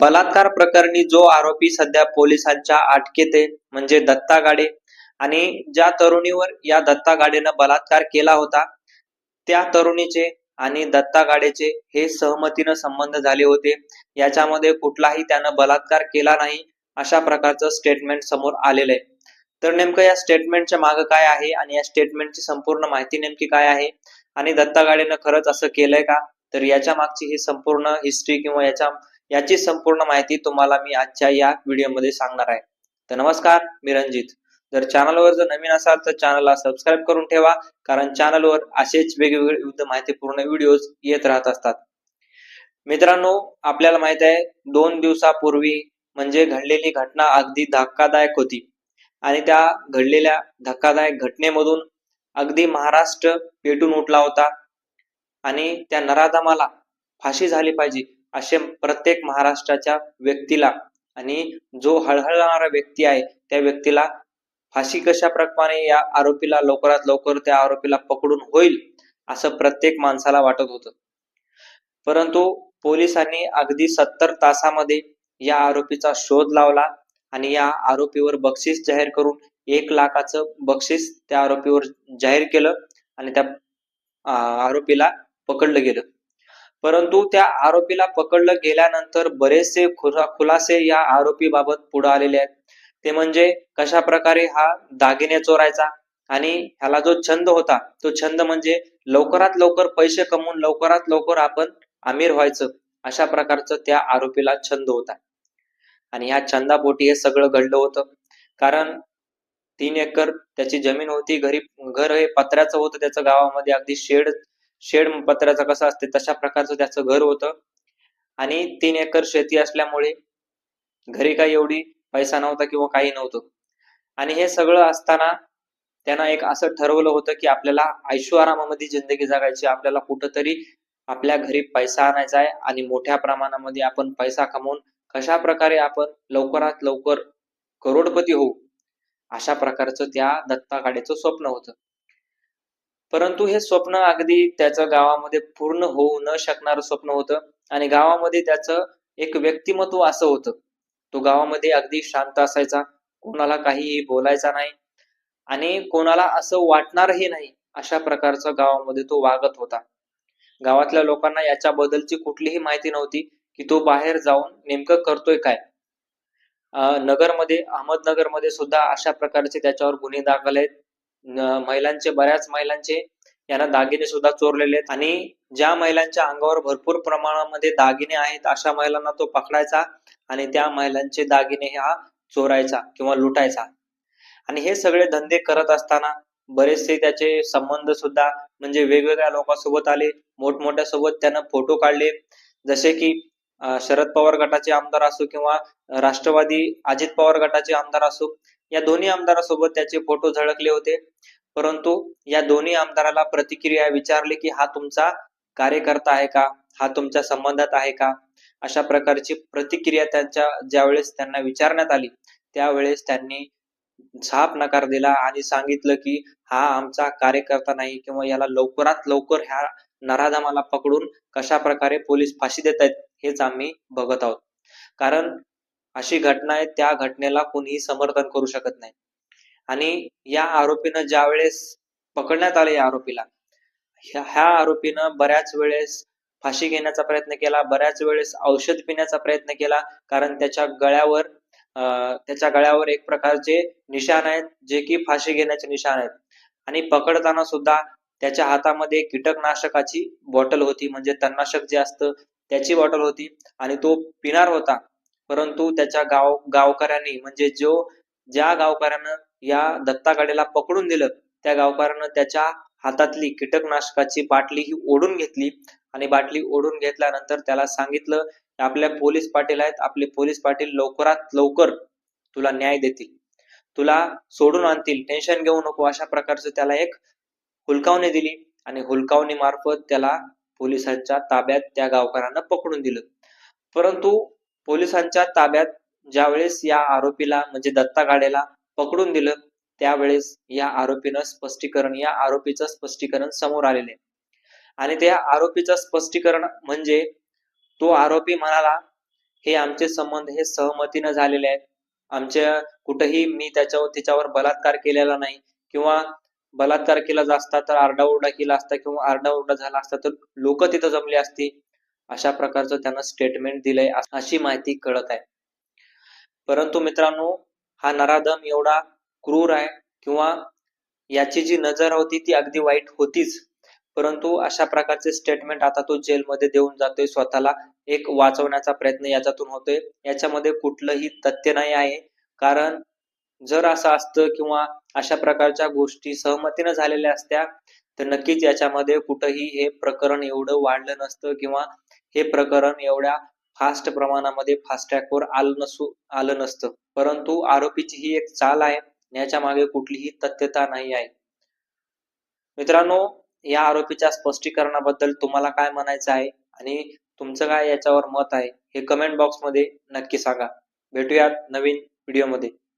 बलात्कार प्रकरणी जो आरोपी सध्या पोलिसांच्या अटकेत आहे म्हणजे दत्ता गाडे आणि ज्या तरुणीवर या दत्ता गाडेनं बलात्कार केला होता त्या तरुणीचे आणि दत्ता गाडेचे हे सहमतीनं संबंध झाले होते. याच्यामध्ये कुठलाही त्यानं बलात्कार केला नाही अशा प्रकारचं स्टेटमेंट समोर आलेलं आहे. तर नेमकं या स्टेटमेंटच्या मागं काय आहे आणि या स्टेटमेंटची संपूर्ण माहिती नेमकी काय आहे? आणि दत्ता गाडेनं खरंच असं केलंय का? तर याच्या मागची ही संपूर्ण हिस्ट्री किंवा याच्या याची संपूर्ण माहिती तुम्हाला मी आजच्या या व्हिडिओमध्ये सांगणार आहे. तर नमस्कार मी रणजित. जर चॅनलवर जर नवीन असाल तर चॅनलला सबस्क्राईब करून ठेवा कारण चॅनलवर असेच वेगवेगळे विविध माहितीपूर्ण व्हिडिओज येत राहत असतात. मित्रांनो आपल्याला माहीत आहे दोन दिवसापूर्वी म्हणजे घडलेली घटना अगदी धक्कादायक होती. आणि त्या घडलेल्या धक्कादायक घटनेमधून अगदी महाराष्ट्र पेटून उठला होता. आणि त्या नराधमाला फाशी झाली पाहिजे. असे प्रत्येक महाराष्ट्राच्या व्यक्तीला आणि जो हळहळणारा व्यक्ती आहे त्या व्यक्तीला फाशी कशा प्रकारे या आरोपीला लवकरात लवकर त्या आरोपीला पकडून होईल असं प्रत्येक माणसाला वाटत होतं. परंतु पोलिसांनी अगदी सत्तर तासामध्ये या आरोपीचा शोध लावला आणि या आरोपीवर बक्षीस जाहीर करून एक लाखाचं बक्षीस त्या आरोपीवर जाहीर केलं आणि त्या आरोपीला पकडलं गेलं. परंतु त्या आरोपीला पकडलं गेल्यानंतर बरेचसे खुलासे या आरोपीबाबत पुढे आलेले आहेत. ते म्हणजे कशा प्रकारे हा दागिने चोरायचा आणि ह्याला जो छंद होता तो छंद म्हणजे लवकरात लवकर पैसे कमवून लवकरात लवकर आपण अमीर व्हायचं अशा प्रकारचं त्या आरोपीला छंद होता. आणि ह्या छंदापोटी हे सगळं घडलं होतं. कारण तीन एकर त्याची जमीन होती घरी घर हे पत्र्याचं होतं त्याचं गावामध्ये अगदी शेड शेड पत्र्याचं कसं असते तशा प्रकारचं त्याचं घर होतं. आणि तीन एकर शेती असल्यामुळे घरी काही एवढी पैसा नव्हता किंवा काही नव्हतं. आणि हे सगळं असताना त्यांना एक असं ठरवलं होतं की आपल्याला ऐशोआरामामध्ये जिंदगी जगायची आपल्याला कुठंतरी आपल्या घरी पैसा आणायचा आहे आणि मोठ्या प्रमाणामध्ये आपण पैसा कमवून कशा प्रकारे आपण लवकरात लवकर करोडपती होऊ अशा प्रकारचं त्या दत्ता गाडेचं स्वप्न होतं. परंतु हे स्वप्न अगदी त्याचं गावामध्ये पूर्ण होऊ न शकणारं स्वप्न होतं. आणि गावामध्ये त्याचं एक व्यक्तिमत्व असं होतं. तो गावामध्ये अगदी शांत असायचा. कोणाला काहीही बोलायचा नाही. आणि कोणाला असं वाटणारही नाही अशा प्रकारचा गावामध्ये तो वागत होता. गावातल्या लोकांना याच्याबद्दलची कुठलीही माहिती नव्हती की तो बाहेर जाऊन नेमकं करतोय काय. नगरमध्ये अहमदनगरमध्ये सुद्धा अशा प्रकारचे त्याच्यावर गुन्हे दाखल आहेत. महिलांचे बऱ्याच महिलांचे यांना दागिने सुद्धा चोरलेले आहेत. आणि ज्या महिलांच्या अंगावर भरपूर प्रमाणामध्ये दागिने आहेत अशा महिलांना तो पकडायचा आणि त्या महिलांचे दागिने हा चोरायचा किंवा लुटायचा. आणि हे सगळे धंदे करत असताना बरेचसे त्याचे संबंध सुद्धा म्हणजे वेगवेगळ्या लोकांसोबत आले. मोठमोठ्या सोबत त्यानं फोटो काढले. जसे की शरद पवार गटाचे आमदार असो किंवा राष्ट्रवादी अजित पवार गटाचे आमदार असो या दोन्ही आमदारासोबत त्याचे फोटो झळकले होते. परंतु या दोन्ही आमदाराला प्रतिक्रिया विचारली की हा तुमचा कार्यकर्ता आहे का? हा तुमच्या संबंधात आहे का? अशा प्रकारची प्रतिक्रिया त्यांच्या ज्यावेळेस त्यांना विचारण्यात आली त्यावेळेस त्यांनी साप नकार दिला आणि सांगितलं की हा आमचा कार्यकर्ता नाही किंवा याला लवकरात लवकर ह्या नराधामाला पकडून कशा प्रकारे पोलीस फाशी देत आहेत हेच आम्ही बघत आहोत. कारण अशी घटना आहे त्या घटनेला कोणीही समर्थन करू शकत नाही. आणि या आरोपीनं ज्या वेळेस पकडण्यात आले या आरोपीला ह्या ह्या आरोपीनं बऱ्याच वेळेस फाशी घेण्याचा प्रयत्न केला बऱ्याच वेळेस औषध पिण्याचा प्रयत्न केला कारण त्याच्या गळ्यावर अं, त्याच्या गळ्यावर एक प्रकारचे निशाण आहेत जे की फाशी घेण्याचे निशाण आहेत. आणि पकडताना सुद्धा त्याच्या हातामध्ये कीटकनाशकाची बॉटल होती म्हणजे तणनाशक जे असतं त्याची बॉटल होती आणि तो पिणार होता. परंतु त्याच्या गाव गावकऱ्यांनी म्हणजे जो ज्या गावकऱ्यानं या दत्ताकडेला पकडून दिलं त्या गावकऱ्यानं त्याच्या हातातली कीटकनाशकाची बाटली ही ओढून घेतली आणि बाटली ओढून घेतल्यानंतर त्याला सांगितलं की आपल्या पोलीस पाटील आहेत आपले पोलीस पाटील लवकरात लवकर तुला न्याय देतील. तुला सोडून आणतील टेन्शन घेऊ नको. अशा प्रकारचं त्याला एक हुलकावणी दिली आणि हुलकावणी मार्फत त्याला पोलिसांच्या ताब्यात त्या गावकऱ्यांना पकडून दिलं. परंतु पोलिसांच्या ताब्यात ज्यावेळेस या आरोपीला म्हणजे दत्ता गाडेला पकडून दिलं त्यावेळेस या आरोपीनं स्पष्टीकरण या आरोपीचं स्पष्टीकरण समोर आलेले आणि त्या आरोपीचं स्पष्टीकरण म्हणजे तो आरोपी म्हणाला हे आमचे संबंध हे सहमतीनं झालेले आहेत. आमच्या कुठेही मी त्याच्यावर तिच्यावर बलात्कार केलेला नाही. किंवा बलात्कार केला असता तर आरडाओरडा केला असता किंवा आरडाओरडा झाला असता तर लोक तिथं जमली असती. अशा प्रकारचं त्यांना स्टेटमेंट दिलंय अशी माहिती कळत आहे. परंतु मित्रांनो हा नराधम एवढा क्रूर आहे किंवा याची जी नजर होती ती अगदी वाईट होतीच. परंतु अशा प्रकारचे स्टेटमेंट आता तो जेलमध्ये देऊन जातोय स्वतःला. एक वाचवण्याचा प्रयत्न याच्यातून होतोय. याच्यामध्ये कुठलंही तथ्य नाही आहे. कारण जर असं असतं किंवा अशा प्रकारच्या गोष्टी सहमतीनं झालेल्या असत्या तर नक्कीच याच्यामध्ये कुठंही हे प्रकरण एवढं वाढलं नसतं किंवा हे प्रकरण एवढ्या फास्ट प्रमाणामध्ये फास्टॅग वर आलं नसू आलं नसतं. परंतु आरोपीची ही एक चाल आहे याच्या मागे कुठलीही तथ्यता नाही आहे. मित्रांनो या आरोपीच्या स्पष्टीकरणाबद्दल तुम्हाला काय म्हणायचं आहे आणि तुमचं काय याच्यावर मत आहे हे कमेंट बॉक्समध्ये नक्की सांगा. भेटूयात नवीन व्हिडिओमध्ये